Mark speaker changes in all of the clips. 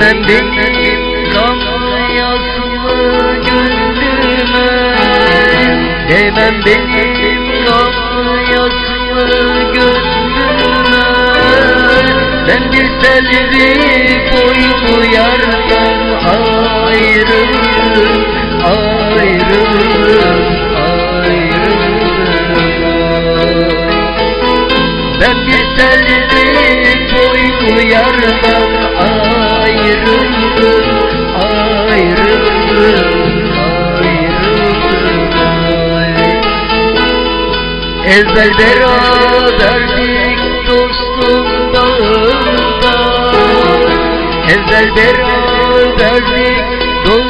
Speaker 1: Benim kanlı yaslı gönlüme Değmem benim kanlı yaslı gönlüme Ben bir selvi boylu yardan ayrıldım Ayrıldım, ayrıldım. Ben bir selvi boylu yardan Evvel beraberdik dostum bağında Evvel beraberdik dostum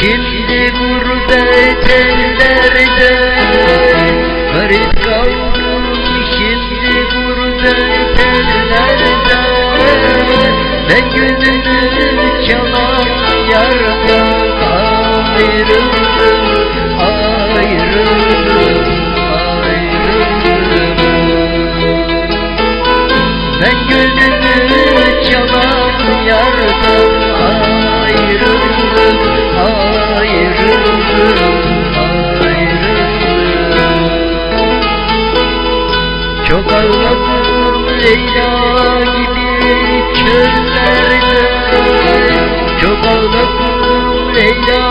Speaker 1: Şimdi gurbet ellerde Garip kaldım şimdi gurbet ellerde Ve gözümü çalan yardan ayrıldım Ayrıldım, ayrıldım. Ben gözümü çalan yardan Leyla gibi köllerde Çok ağladım Leyla